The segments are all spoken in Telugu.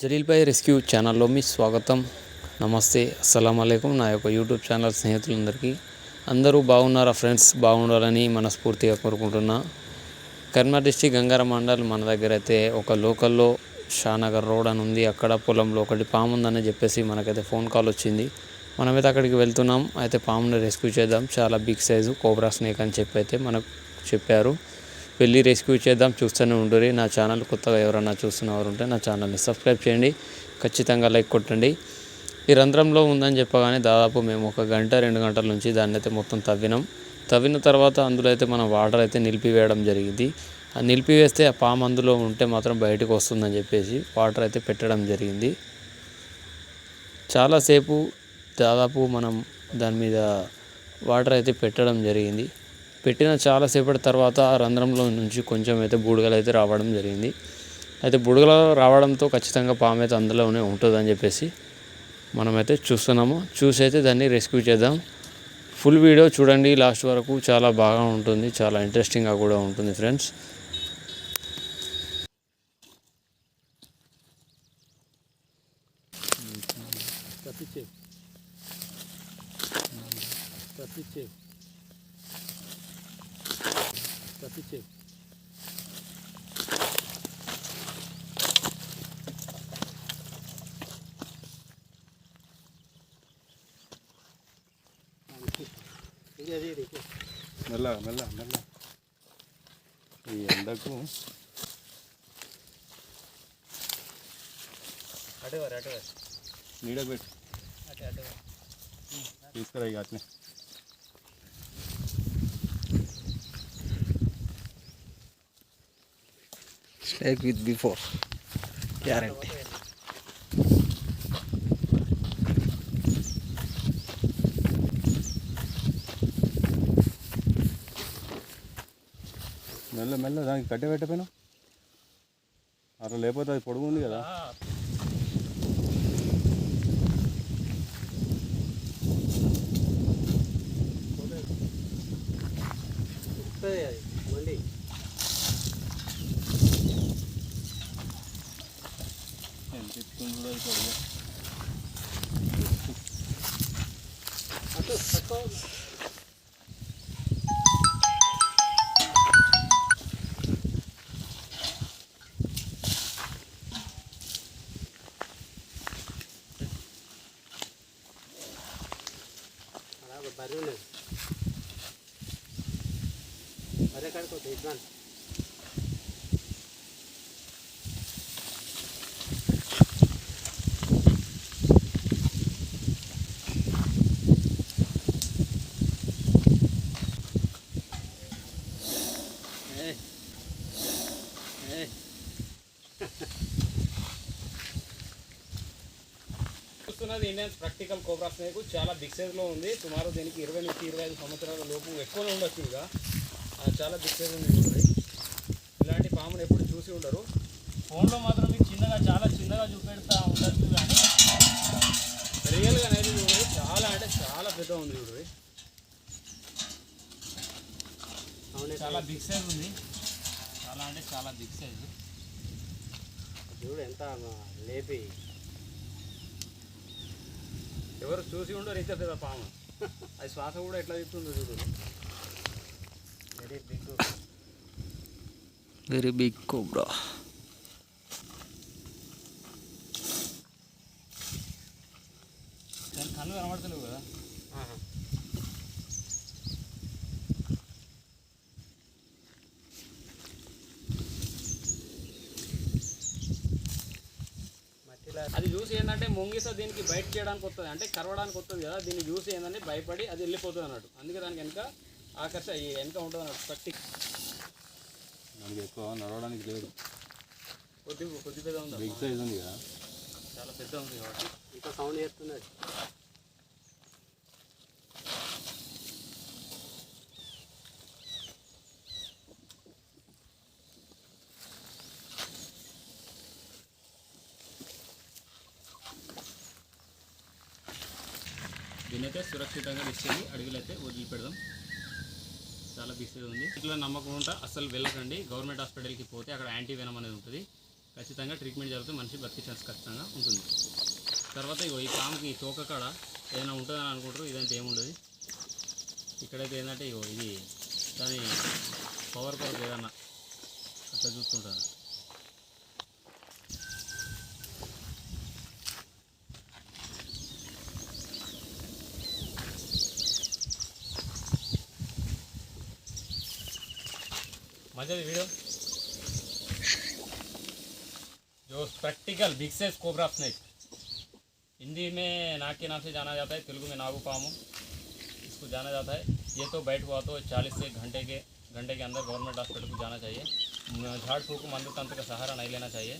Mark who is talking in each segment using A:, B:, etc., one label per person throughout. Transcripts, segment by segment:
A: జలీల్పై రెస్క్యూ ఛానల్లో మీ స్వాగతం నమస్తే అస్సలం అయికం నా యొక్క యూట్యూబ్ ఛానల్ స్నేహితులందరికీ అందరూ బాగున్నారా ఫ్రెండ్స్ బాగుండాలని మనస్ఫూర్తిగా కోరుకుంటున్నా కర్మ డిస్టిక్ గంగారం మండల్ మన దగ్గర అయితే ఒక లోకల్లో షానగర్ రోడ్ అని ఉంది అక్కడ పొలంలో ఒకటి పాము ఉందని చెప్పేసి మనకైతే ఫోన్ కాల్ వచ్చింది మనమైతే అక్కడికి వెళ్తున్నాం. అయితే పాముని రెస్క్యూ చేద్దాం. చాలా బిగ్ సైజు కోబ్రా స్నేక్ అని చెప్పి అయితే మనకు చెప్పారు. వెళ్ళి రెస్క్యూ చేద్దాం. చూస్తూనే ఉండరు నా ఛానల్ కొత్తగా ఎవరైనా చూస్తున్నవారు ఉంటే నా ఛానల్ని సబ్స్క్రైబ్ చేయండి. ఖచ్చితంగా లైక్ కొట్టండి. ఈ రంధ్రంలో ఉందని చెప్పగానే దాదాపు మేము ఒక గంట రెండు గంటల నుంచి దాన్ని అయితే మొత్తం తవ్వినాం. తవ్విన తర్వాత అందులో అయితే మనం వాటర్ అయితే నిలిపివేయడం జరిగింది. ఆ నిలిపివేస్తే ఆ పాము అందులో ఉంటే మాత్రం బయటకు వస్తుందని చెప్పేసి వాటర్ అయితే పెట్టడం జరిగింది. చాలాసేపు దాదాపు మనం దాని మీద వాటర్ అయితే పెట్టడం జరిగింది. పెట్టిన చాలాసేపటి తర్వాత ఆ రంధ్రంలో నుంచి కొంచెం అయితే బుడగలు అయితే రావడం జరిగింది. అయితే బుడగలు రావడంతో ఖచ్చితంగా పాము అయితే అందులోనే ఉంటుందని చెప్పేసి మనమైతే చూస్తున్నాము. చూసి అయితే దాన్ని రెస్క్యూ చేద్దాం. ఫుల్ వీడియో చూడండి. లాస్ట్ వరకు చాలా బాగా ఉంటుంది. చాలా ఇంట్రెస్టింగ్గా కూడా ఉంటుంది ఫ్రెండ్స్.
B: మెల్ల మెల్ల మెల్ల ఈ ఎండకు నీడ పెట్టు తీసుకురా ఇక అట్నే
C: Snake with before. Guarantee.
B: మెల్ల మెల్ల దానికి కట్టె పెట్టపోయినా అట్లా లేకపోతే అది పొడుగు ఉంది కదా ఎంత ఎత్తుకుంది కూడా ఈ పొడుగు.
A: చూస్తున్నది ఇండియన్స్ ప్రాక్టికల్ కోబ్రా స్నేక్ చాలా బిగ్ సైజ్లో ఉంది. సుమారు దీనికి ఇరవై నుంచి ఇరవై ఐదు సంవత్సరాల లోపు ఎక్కువనే ఉండొచ్చు ఇక. చాలా బిగ్ సైజ్ ఉంది ఇలాంటి పామును ఎప్పుడు చూసి ఉండరు. ఫోన్లో మాత్రం మీకు చిన్నగా చాలా చిన్నగా చూపెడతా ఉండొచ్చు కానీ రియల్గా అనేది చూడండి చాలా అంటే చాలా పెద్ద ఉంది చూడండి చాలా బిగ్ సైజ్ ఉంది. చాలా అంటే చాలా బిగ్ సైజు.
C: చూడు ఎంత లేపి.
A: ఎవరు చూసి ఉండరు పెద్ద పాము. అది శ్వాస కూడా ఎట్లా తిప్పుతుందో చూడు.
C: Very big
D: very big cobra
A: దాని కళ్ళు కనబడతలేవు కదా
C: మట్టిలో
A: అది చూసి ఏంటంటే ముంగిస దీనికి బయట చేయడానికి వస్తుంది. అంటే కరవడానికి వస్తుంది కదా దీన్ని చూసి ఏంటంటే భయపడి అది వెళ్ళిపోతుంది అన్నట్టు. అందుకే దానికి వెనక ఆకర్ష ఈ వెనక ఉంటుంది అన్నట్టు పట్టి.
B: దానికి ఎక్కువ నడవడానికి లేదు.
A: కొద్ది కొద్ది పెద్ద ఉంది?
B: బిగ్ సైజ్ ఉంది కదా.
A: చాలా పెద్ద ఉంది కాబట్టి.
C: ఇంకా సౌండ్ చేస్తున్నది
A: దీనైతే సురక్షితంగా తీసుకెళ్ళి అయితే వదిలిపెడదాం
E: చాలా బిగ్ ఉంది. ఇట్లా నమ్మకం ఉంటా అసలు వెళ్ళకండి. గవర్నమెంట్ హాస్పిటల్కి పోతే అక్కడ యాంటీ వెనం అనేది ఉంటుంది. ఖచ్చితంగా ట్రీట్మెంట్ జరిగితే మనిషి బతికే ఛాన్స్ ఖచ్చితంగా ఉంటుంది. తర్వాత ఇగో ఈ పాముకి తోక కాడ ఏదైనా ఉంటుందని అనుకుంటారు. ఇదంతా ఏముండదు. ఇక్కడైతే ఏంటంటే ఇగో ఇది దాని పవర్ కొరకు ఏదన్నా అట్లా చూస్తుంటాను भी वीडियो। जो practical big size cobra snake Hindi में नाग के नाम से जाना जाता है, तेलुगु में नागू पामू। इसको जाना जाता है। ये तो बैठ हुआ तो 40 से घंटे के घंटे के अंदर गवर्नमेंट हॉस्पिटल को जाना चाहिए। झाड़ फूक मंद तंत्र का सहारा नहीं लेना चाहिए।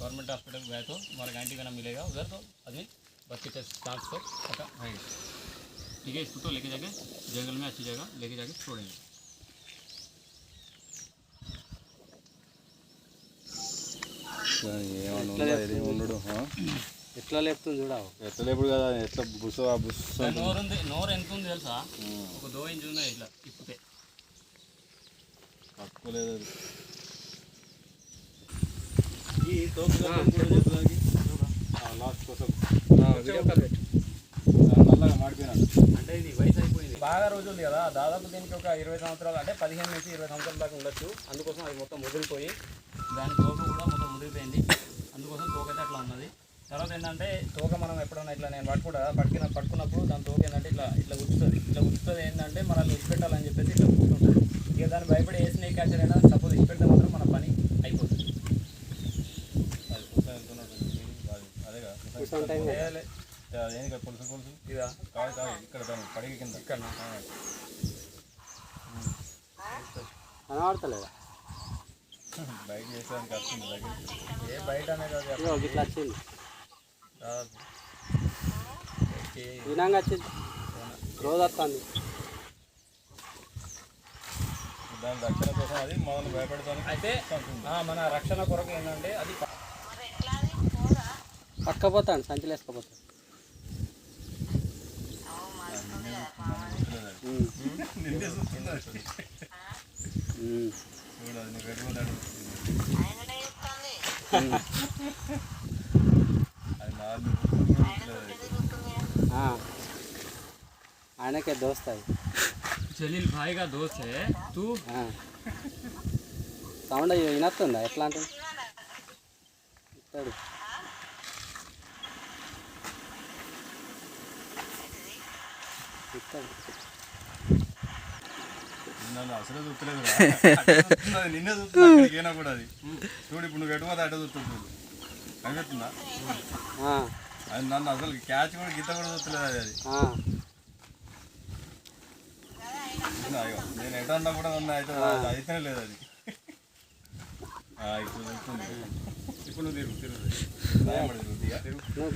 E: गवर्नमेंट हॉस्पिटल गए तो हमारा गांटी का नाम मिलेगा। उधर तो आदमी बच के चांस तो पता रहेगा ठीक है, इसको तो लेके जाके जंगल में अच्छी जगह लेके जाके छोड़ेंगे।
B: ఏమన్నా ఉండడు?
C: ఎట్లా లేపుతుంది చూడవు
B: ఎట్లా లేపుడు కదా ఎట్లా బుస బుస్
E: నోరు ఉంది నోరు ఎంత ఉంది తెలుసా? ఒక దో ఇంచు ఉన్నాయి ఇట్లా ఇప్పితే
B: పట్టుకోలేదు అది.
C: ఈ
B: లాస్ట్ కోసం. నల్లగా మాడిపోయినాడు.
C: అంటే ఇది వయసు అయిపోయింది.
E: బాగా రోజులు ఉంది కదా దాదాపు దీనికి ఒక ఇరవై సంవత్సరాలు అంటే పదిహేను నుంచి ఇరవై సంవత్సరాల దాకా ఉండొచ్చు. అందుకోసం అది మొత్తం ముదిరిపోయి దాని తోక కూడా మొత్తం ముదిరిపోయింది అందుకోసం తోక అయితే అట్లా ఉన్నది. తర్వాత ఏంటంటే తోక మనం ఎప్పుడైనా ఇట్లా నేను పట్టుకుంటా పట్టుకున్న పట్టుకున్నప్పుడు దాని తోక ఏంటంటే ఇట్లా ఇట్లా గుచ్చుతుంది. ఇట్లా గుచ్చుతుంది ఏంటంటే మనల్ని ఇచ్చిపెట్టాలని చెప్పేసి ఇట్లా కూర్చుంటుంది ఇక దాన్ని భయపడి ఏ స్నేక్ క్యాచర్ అయినా సపోజ్ ఇచ్చిపెడితే మాత్రం మన పని అయిపోతుంది.
B: ఇక్కడ దాని పడిగ కింద.
E: ఇక్కడ
C: కనబడతలేదా?
B: బయట చేసేదానికి వస్తుంది దగ్గర
E: ఏ బయట అనేది
C: వచ్చింది.
E: దాదాపు ఓకే.
C: వినంగా వచ్చింది. రోజు వస్తుంది.
B: దాని రక్షణ కోసం అది భయపెడతాను
E: అయితే ఆ, మన రక్షణ కొరకు ఏంటంటే అది ప-
C: పక్కపోతాడు సంచులు.
B: నిన్నే నాలుగు
C: ఆ. ఆయనకే దోస్తాయి
E: జలీల్ భాయ్ కా దోస్త్ హై తూ
C: సౌండ్ వినొస్తుందా? ఎట్లా అంటే ఇస్తాడు ఇస్తాడు
B: నన్ను అసలే చూస్తలేదు నిన్నే అక్కడికి అయినా కూడా అది. చూడు ఇప్పుడు నువ్వు ఎటుపోతే అటే చూస్తుంది కనిపిస్తుందా? అది నన్ను అసలు క్యాచ్ కూడా గీత కూడా చూస్తలేదు అది అది. అయ్యో నేను ఎటు అన్నా కూడా నన్ను అయితే అయితేనే లేదు అది. ఇప్పుడు చూస్తుంది. ఇప్పుడు తిరుగు తిరుగు.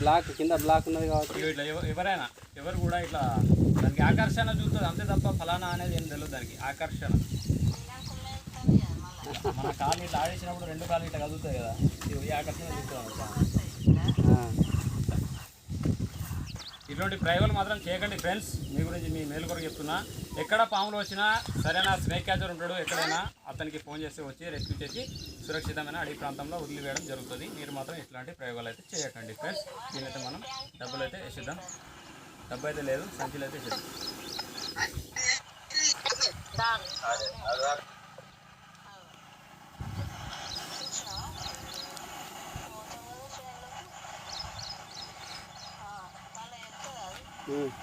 C: బ్లాక్ కింద బ్లాక్ ఉన్నది కాబట్టి.
E: ఇట్లా ఎవ- ఎవరైనా ఎవరు కూడా ఇట్లా దానికి ఆకర్షణ చూస్తుంది అంతే తప్ప ఫలానా అనేది ఏం తెలియదు దానికి ఆకర్షణ. మన కాలు ఇట్లా ఆడేసినప్పుడు రెండు కాళ్ళు ఇట్లా కదులుతాయి కదా ఈ ఆకర్షణ చూస్తుంది. ఇటువంటి ప్రయోగాలు మాత్రం చేయకండి ఫ్రెండ్స్. మీ గురించి మీ మేలు కొరకు చెప్తున్నా. ఎక్కడ పాములు వచ్చినా సరైన స్నేక్ క్యాచర్ ఉంటాడు. ఎక్కడైనా అతనికి ఫోన్ చేస్తే వచ్చి రెస్క్యూ చేసి సురక్షితమైన అడవి ప్రాంతంలో వదిలివేయడం జరుగుతుంది. మీరు మాత్రం ఇట్లాంటి ప్రయోగాలు అయితే చేయకండి ఫ్రెండ్స్. దీనైతే మనం డబ్బులు అయితే వేసిద్దాం. డబ్బు అయితే లేదు సంచులు అయితే వేసిద్దాం
C: 嗯。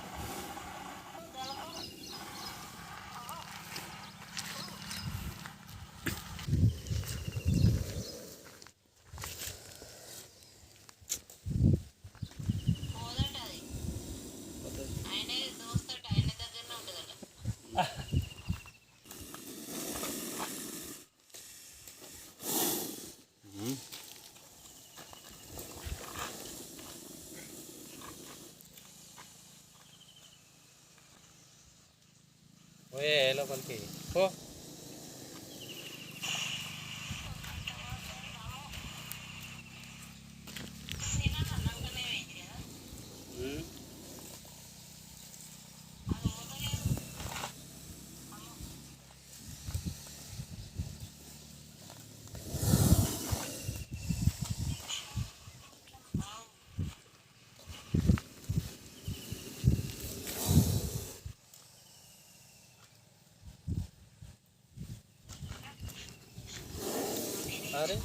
C: dalawang kay. अरे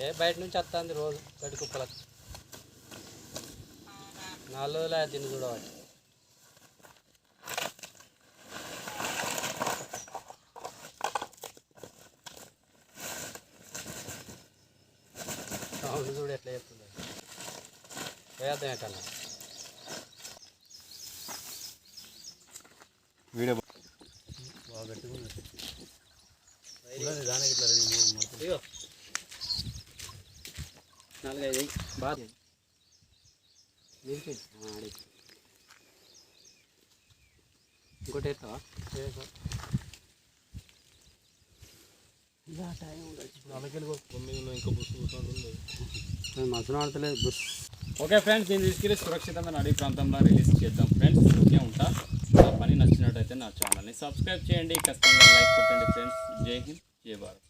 C: ఏ బయట నుంచి వస్తుంది రోజు గడి కుప్పలకు నాలుగు రోజులు చూడవాలి అవును చూడు ఎట్లా చెప్తుంది. వేద్దాం ఎట్లా
B: వీడియో
C: బాగా గట్టిగా ఉన్నది దానికి ఇట్లా రెండు మూడు నాలుగైదు. బాగా ఇంకోటి ఆడతలేదు బుస్.
E: ఓకే ఫ్రెండ్స్ దీన్ని తీసుకెళ్ళి సురక్షితమైన అడవి ప్రాంతంలో రిలీజ్ చేద్దాం. ఫ్రెండ్స్ ఓకే ఉంటా. నా పని నచ్చినట్టయితే నా ఛానల్ని సబ్స్క్రైబ్ చేయండి. ఖచ్చితంగా లైక్ కొట్టండి ఫ్రెండ్స్. జై హింద్ జై భారత్.